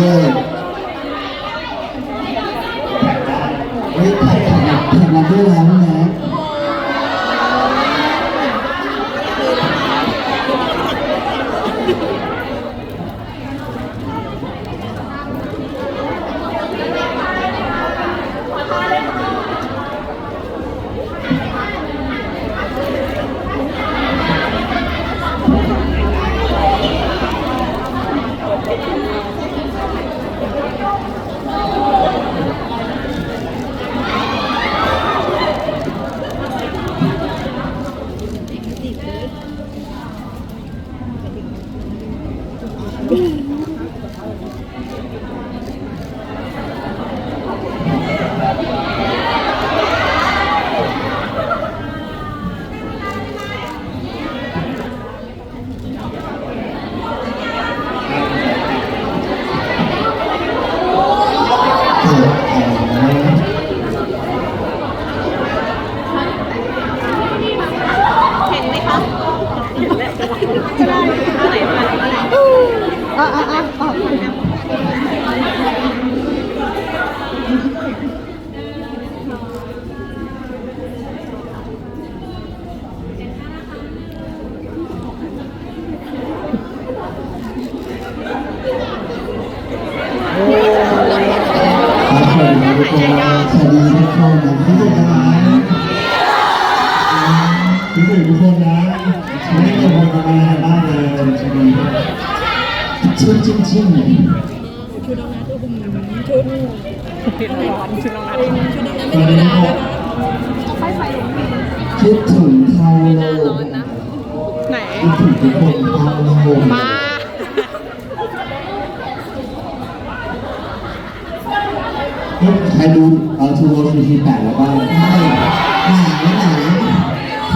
เย่เฮ้ยถ่ายถ่ายมาถ่ายมาด้วยแล้วนะ เปิดแอร์ เห็นไหมคะเห็นแล้วได้อะไรมาอะไร อะอะอะอะ ครับสวัสดีครับทุกคนสวัสดี ทุกคนนะที่ดูนะคิดถึงทุกคนนะไม่ได้กังวลอะไรบ้างเลยใช่ไหมชิ้นชิ้นชิ้นชุดน้องนัทอุ้มชุดเป็นร้อนชุดน้องนัทชุดองนัทตอนนี้คนไฟไฟลงคิดถึงเทาโลไหนคิดถึงทุกคนเทาโลมาใครดู เออทูโรสี่สี่แปดแล้วบ้างใช่หนไหน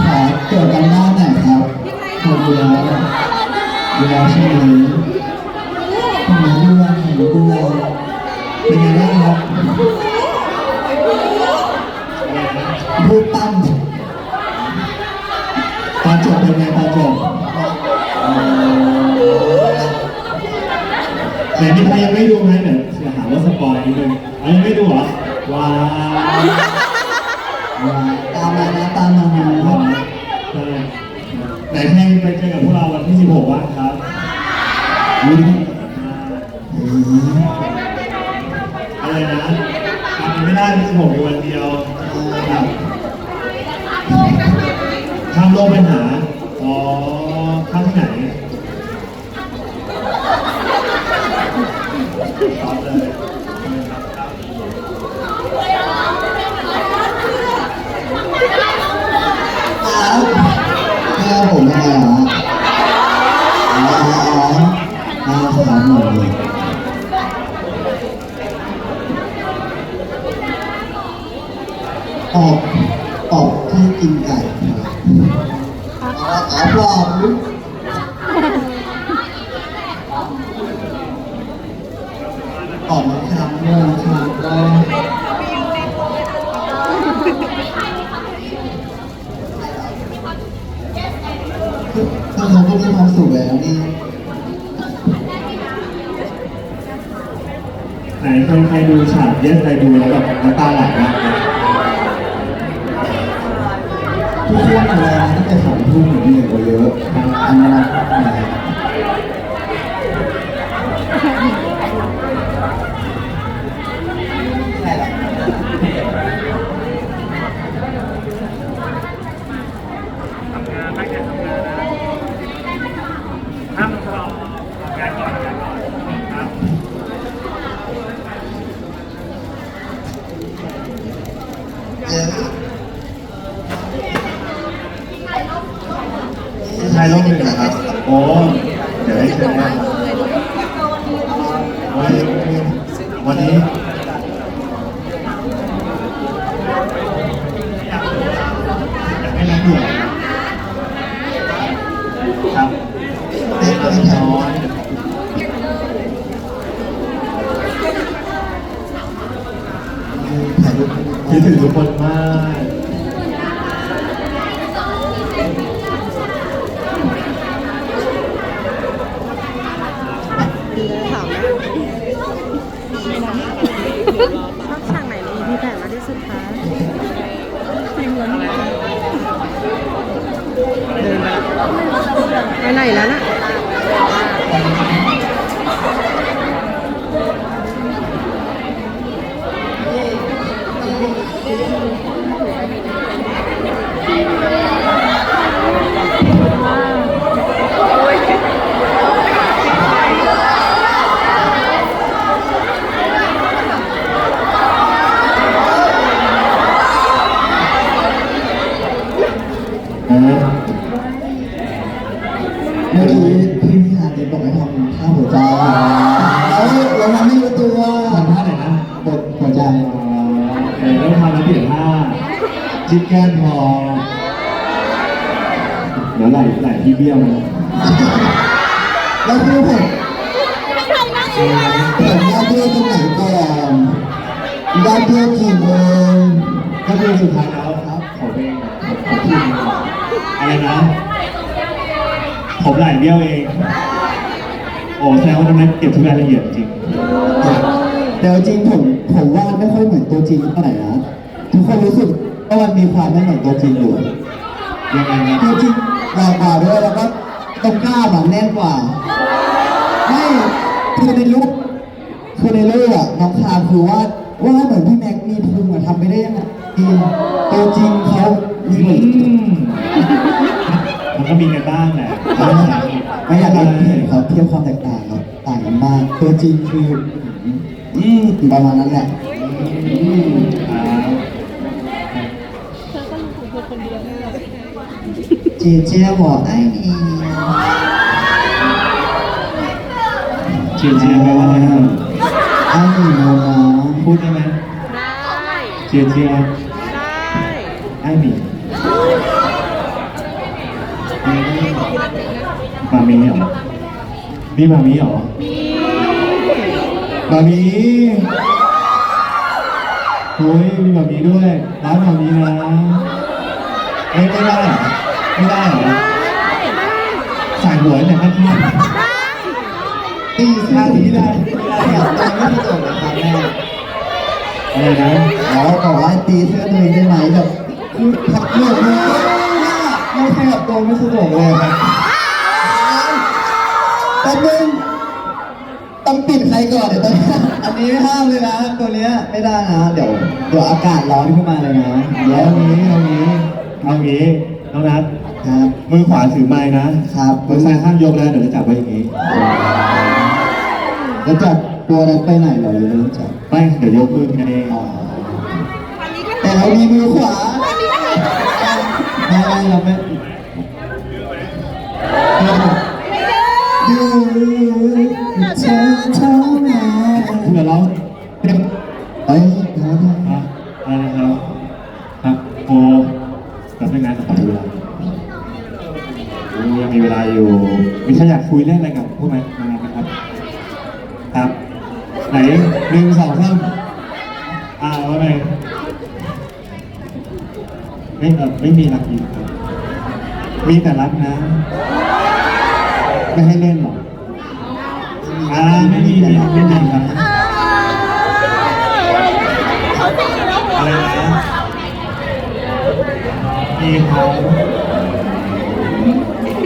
ขอเกี่ยวกันบ้านหน่อยครับคนเดียวเดียวใช่ไหมคนนี้ด้วยคนนี้ด้วเป็นไงบ้างครับพูดตั้มตอนจบเป็นไงตอนจบแต่มีใครยังไม่ดูไหมเดี๋ยวจะหาว่าสปอยนิดนึงยังไม่ดูเหรอ ว้าวตามมานะตามมานะครับใช่ไหนใครไปเจอกับพวกเราวันที่ 16บ้างครับ อืม อะไรนะจำไม่ได้ที่16มีวันเดียวครับข้ามโลกไปหา อ๋อข้ามที่ไหนตอบเลย อ้าวแก้วผมทำไมเหรออ๋ออ๋ออ๋อขอหมดเลยออกออกที่กินไก่ครับอ๋ออ๋อ ปลอมออกมาทำด้วยนะครับก็ถ้าเขาก็มีความสุขแล้วนี่ไหนใครใครดูฉากเยสใครดูแล้วแบบน้ำตาไหลนะ ทุกคนอะไรนะตั้งแต่สองทุ่มเหนื่อยกว่าเยอะอันนั้นนะใช่หรอ ห้ามทะเลาะกันก่อนกันก่อนครับ เยอะ ชายโลกหนึ่งนะครับ โอ้ เดี๋ยวให้เชิญนะครับวันนี้วันนี้อยากให้นักด่วนครับ เด็กไม่ทัน น้อย ถ่ายรูป คิดถึงทุกคนมาก ถามนะ ชอบฉากไหนใน EP แปดมากที่สุดคะ จริงเหรอเนี่ย เดินไปไปไหนแล้วน่ะ เออเมื่อกี้พี่พิธาเด็บอกให้ทำท่าหัวใจเอ้ยเราทำไม่รู้ตัว ทำท่าไหนนะ กดหัวใจ เออแล้วทำแล้วเปลี่ยนท่าจิกแก้มพอเดี๋ยวไหลไหลที่เบี้ยวนะแล้วคือผมผมได้เบี้ยวตรงไหนก่อนได้เบี้ยวกี่โมงก็คือสุดท้ายแล้วครับขอเพลงขอทีมอะไรนะผมไหลเบี้ยวเองโอ้แสดงว่าตรงนั้นเก็บทุกรายละเอียดจริงเดี๋ยวจริงผมผมว่าไม่ค่อยเหมือนตัวจริงเท่าไหร่นะ ทุกคนรู้สึกว่ามันมีความไม่เหมือนตัวจริงอยู่ยังไงนะตัวจริงหล่อกว่าด้วยแล้วก็ตรงกล้ามอะแน่นกว่าไม่คือในรูปคือในรูปอะน้องคามคือว่าว่าเหมือนพี่แม็กมีพุงอะทำไปได้ยังไงจริงตัวจริงเขามีเหมือนอืมมันก็มีกันบ้างแหละไม่อยากให้เห็นเขาเทียบความแตกต่างครับต่างกันมากตัวจริงคืออืมประมาณนั้นแหละ อืมอ่าเจเจบอกไอ้นี่เชียร์เชียร์แปลว่าอะไรนะไอ้นี่โมนะพูดได้ไหมได้เชียร์เชียร์ได้ไอ้หมีมามีเหรอมีมามีเหรอมามีโอ้ยมีมามีด้วยร้านมามีนะเอ้ยไม่ได้เหรอ ไม่ได้เหรอใส่หัวเนี่ยข้างๆตีท่านี้ได้ไม่ได้อะตอนไม่สะดวกนะครับแม่อะไรนะอ๋อบอกว่าตีเสื้อตัวเองได้ไหมแบบคือพักเลือกเลยไม่ขยับตัวไม่สะดวกเลยครับแป๊บนึงต้องปิดใครก่อนเดี๋ยวตอนนี้อันนี้ไม่ห้ามเลยนะตัวเนี้ยไม่ได้นะเดี๋ยวเดี๋ยวอากาศร้อนขึ้นมาเลยนะเดี๋ยวเอางี้เอางี้เอางี้น้องนัท ครับมือขวาถือไม้นะครับมือซ้ายห้ามยกนะเดี๋ยวจะจับไว้อย่างงี้แล้วจับตัวนั้นไปไหนเหรอหรือไม่จับไม่เดี๋ยวยกมือไงอ๋อแต่เรามีมือขวาไม่ไม่เราไม่ดูเธอเท่านั้นคุณจะร้องเต็มเอ้ยเดี๋ยวนะอะอะไรนะครับครับโอกับเรื่องงานต่อไป มีใครอยากคุยเรื่องอะไรกับพวกไหมมาไหมครับ ครับ ไหนหนึ่งสองสามอ่าว่าไงไม่เออไม่มีรักอีกครับ มีแต่รักนะ ไม่ให้เล่นหรอกอ่าไม่มีไม่มีไม่มีครับอะไรนะมีครับ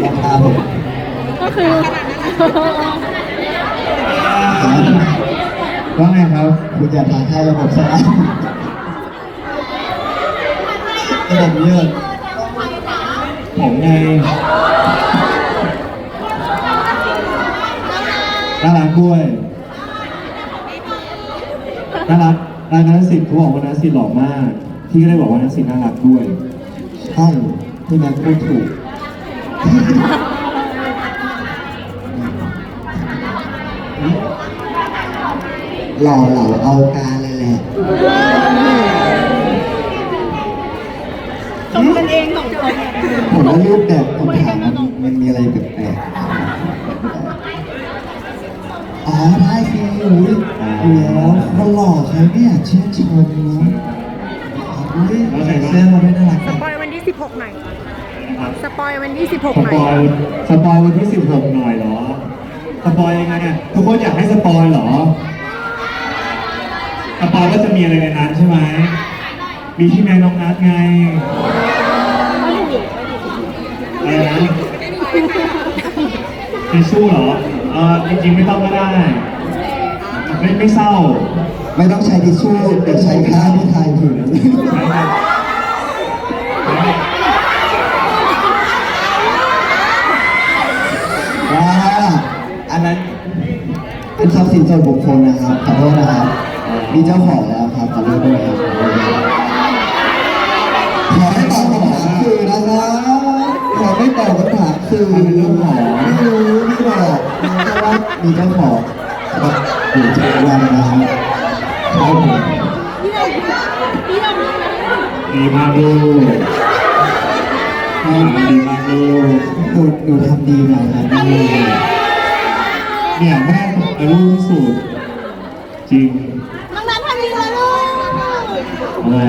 ราคาผมก็ คือว่าไงครับ คุณอย่าทายให้ระบบสลายระบบเยอะผมไงน่ารักด้วยน่ารักนายนัทสิทธิ์เขาบอกว่านัทสิทธิ์หล่อมาก พี่ก็ได้บอกว่านัทสิทธิ์น่ารักด้วย ใช่ที่แม็กพูดถูก หล่อเหล่าเอาการเลยแหละตรงกันเองสองคนผมว่ารูปแบบคำถามมันมันมีอะไรแปลกๆอ๋อได้สิอุ้ยเดี๋ยวคนหล่อใครไม่อยากชื่นชมเนาะอุ้ยใส่เสื้อมาด้วยน่ารักสปอยวันที่ 16 หน่อยครับสปอยวันที่ส16 หน่ปออยยสปอยวันที่ 16 หน่อยเหรอ สปอยยังไงอะทุกคนอยากให้สปอยเหรอ กระเป๋าก็จะมีอะไรในนั้นใช่ไหม มีที่แม่น้องนัดไงอะไรนะทิชชู่เหรอเออจริงๆไม่ต้องก็ได้ ไม่ไม่เศร้า ไม่ต้องใช้ทิชชู่เดี๋ยวใช้ผ้าที่ทายถึงใช่ไหมใช่ไหมว่าอันนั้นเป็นทรัพย์สินส่วนบุคคลนะครับขอโทษนะครับ มีเจ้าของแล้วครับขอโทษด้วยครับขอให้ตอบคำถามสื่อนะครับขอไม่ตอบคำถามสื่อไม่รู้ไม่รู้ไม่บอกรู้แค่ว่ามีเจ้าของครับอยู่ทุกวันนะครับครับผมดีมากลูกดีมากลูกหนูหนูทำดีไหมครับเนี่ยแม่เป็นลูกที่สุดจริง น้องนัททำดีเลยลูก อะไร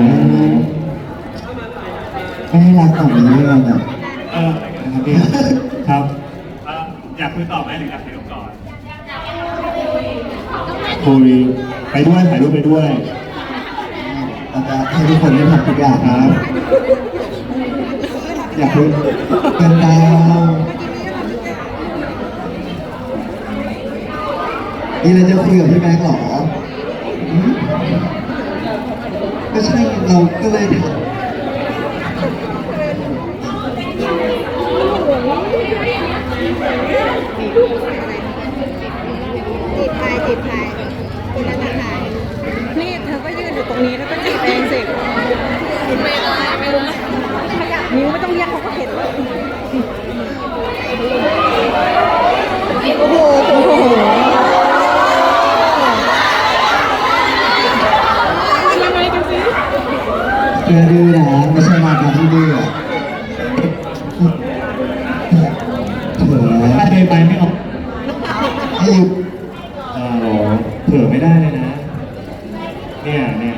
ไม่ให้รักแบบนี้เลยอะเออนะครับพี่ครับเอ่ออยากคุยต่อไหมหรืออยากถ่ายรูปก่อนคุยไปด้วยถ่ายรูปไปด้วย เราจะให้ทุกคนได้ทำทุกอย่างคครับ อยากคุยเกินไปนี่เราจะคุยกับพี่แม็กซ์เหรอ ก็ใช่ไงเราก็เลยถามจีบพายจีบพายคนนั้นน่ะพายนี่เธอก็ยืนอยู่ตรงนี้แล้วก็จีบเองสิไม่ได้ไม่ได้ขยับนิ้วไม่ต้องเรียกเขาก็เห็นแล้วโอ้โหโอ้โหยังไงกันสิ เธอดื้อนะไม่ใช่มาการที่ดื้ออะเถถ้าเดินไปไม่ออกให้หยุดเออเผื่อไม่ได้เลยนะ เนี่ยเนี่ย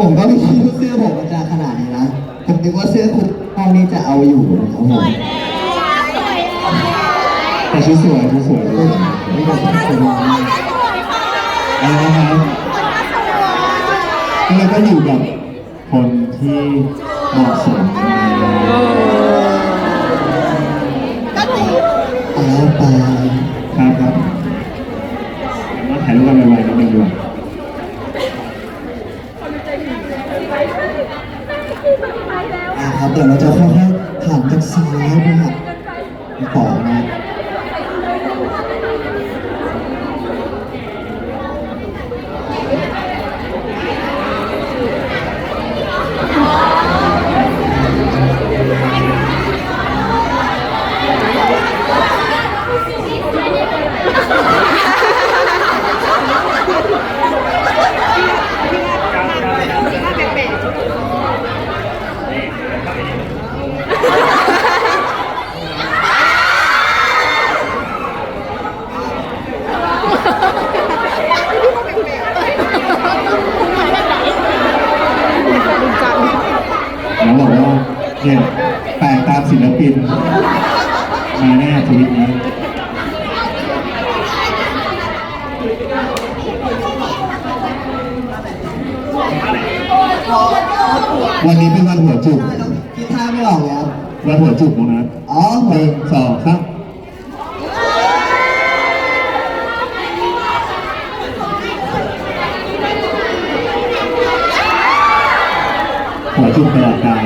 ผมก็ไม่คิดว่าเสื้อผมมันจะขนาดนี้นะ ผมนึกว่าเสื้อคุณห้องนี้จะเอาอยู่นะครับผมแต่ชุดสวยชุดสวยชุดสวยไม่ได้สวยมากอะไรนะครับ ก็เลยก็อยู่กับคนที่เหมาะสมแล้วไปครับครับมาถ่ายรูปกันไวๆนิดนึงดีกว่าอ่าครับเดี๋ยวเราจะค่อยๆหันจากซ้ายไปหันขวานะ แล้วบอกว่าเนี่ยแปลกตามศิลปิน มาแน่ทวิตนี้วันนี้เป็นวันหัวจุกคิดท่าไม่ออกเลยครับวันหัวจุกของนัทอ๋อหนึ่งสองสามหัวจุกตลอดกาล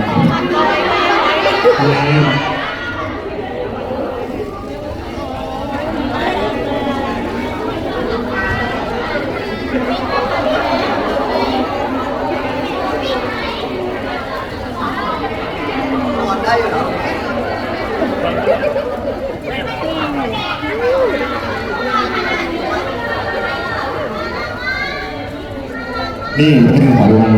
แรง ได้อยู่แล้ว นี่เป็นขอเวลา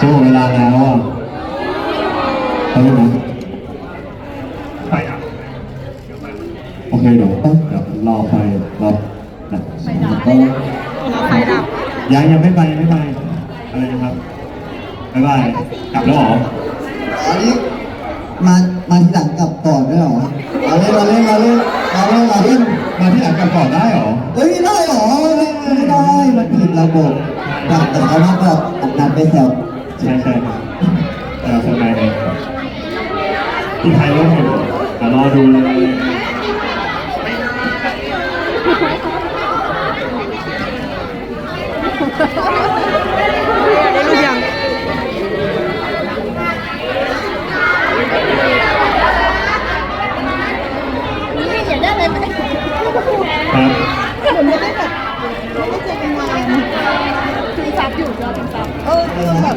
จะหมดเวลาแล้วอะไปไหมไปอะโอเคเดี๋ยวเดี๋ยวรอไฟรอนะก็เราไฟดับยังยังไม่ไปยังไม่ไปอะไรนะครับบ๊ายบายกลับแล้วเหรออันนี้มามาทีหลังกลับก่อนด้หรอเอาเล่นเราเล่นเราเล่นเราเล่นเราเล่นมาที่หลังกลับก่อนได้หรอ ครับ ใช่ใช่ครับเออคนไหนเนี่ยพี่ไทยร่วมอยู่อะรอดูเลย ได้รูปยัง ครับ ผมไม่ได้แบบไม่ได้เจอกันนานถึงซับอยู่ก็ถึงซับเออคือแบบ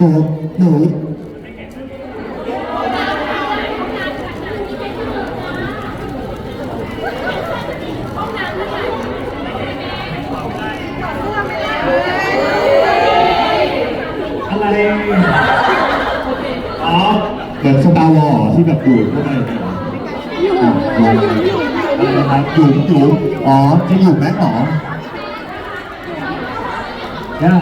ะไร อ๋อ เหมือนสตาร์วอลที่แบบดูดเข้าไปอย่างเงี้ยออยู่อะลองอยู่อยู่อะไรนะครับอยู่อยู่อ๋อจะอยู่แม็กหรอยา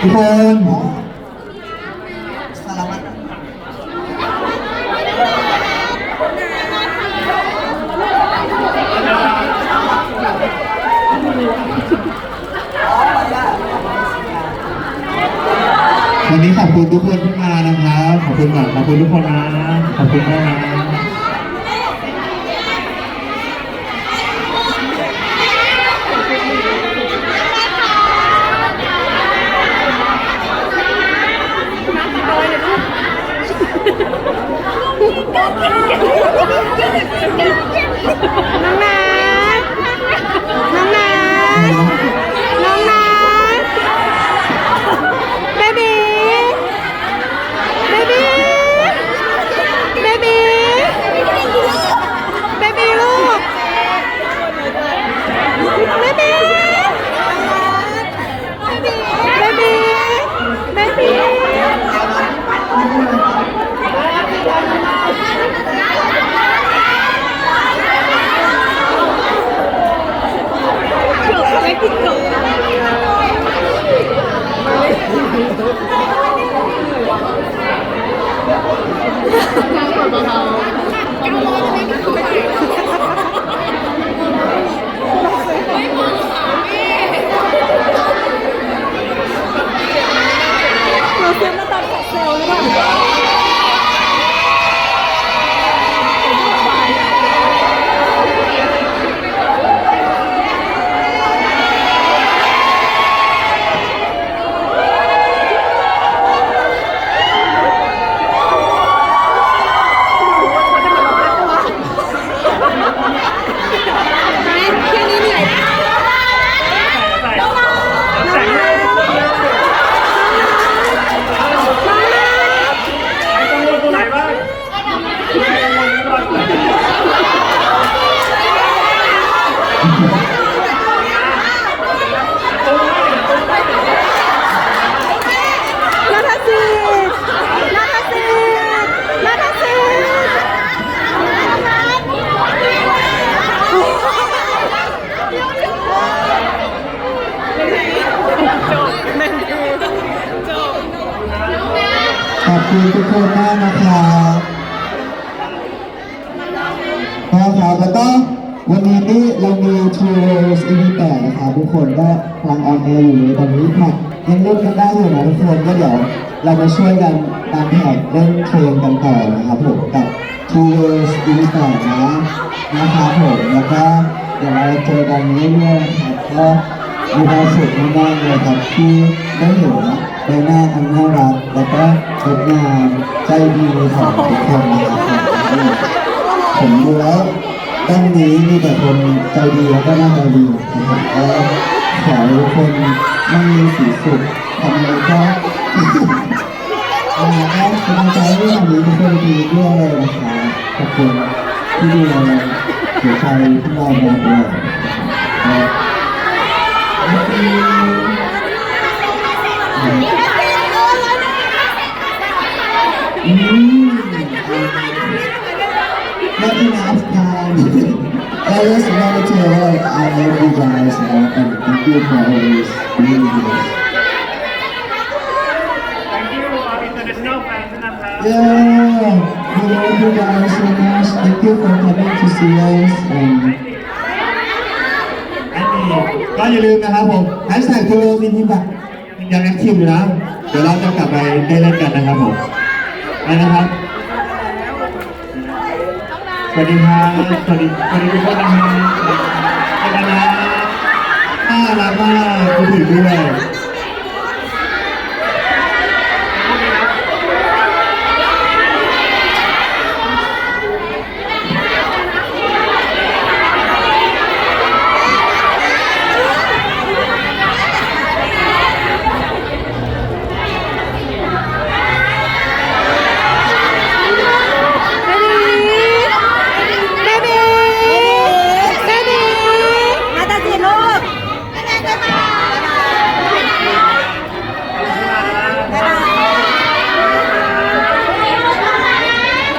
ทุกคนสารวัตรวันนี้ขอบคุณทุกคนที่มานะครับ ขอบคุณก่อนขอบคุณทุกคนนะ ขอบคุณมากนะ Yeah. เบาซื้อมาตอนแฟลชเซลล์หรือเปล่า แค่นี้เหนื่อยนาทศิษย์นาทศิษย์นาทศิษย์ขอบคุณทุกคนมากนะครับพ่อครับแล้วก็ วันนี้นี่เรามี True Rose EP 8นะครับทุกคนก็กำลังออ นตอนนี้แท็กยังเล่นกันได้อยู่นะทุกคนก็เดี๋ยวเรามาช่วยกันตามแท็กเล่นเพลงกันต่อนะครับผมกับ True Rose EP 8นะนะครับผมแล้วก็เดี๋ยวเราเจอกันเรื่อยๆครับก็มีความสุขมากๆเลยครับที่ได้เห็นใบหน้าอันน่ารักแล้วก็งดงามใจดีของทุกคนนะครับผมดูแล้วด้านนี้มีแต่คนใจดีแล้วก็น้าตาดีนะครับ ขอให้ทุกคนมั่งมีสีสุขทำอะไรก็อ่าก็เป็นกำลังใจให้ทำนี้ทุกคนดีด้วยนะครับขอบคุณที่ดูแลหัวใจที่เรามาด้วยอืม not enough time. I just wanted to like I love you guys uh, and thank you for always being here. Thank you, our international fans นะครับ Yeah, we love you guys so much. Thank you for coming to see us and อันนี้ก็อย่าลืมนะครับผมแฮชแท็กทูโรซินทีแบบยังแอคทีฟอยู่นะ เดี๋ยวเราจะกลับไปได้เล่นกันนะครับผมไปนะครับ สวัสดีครับ สวัสดีสวัสดีทุกคนนะครับสวัสดี นะน่ารักมากคุณถึงด้วย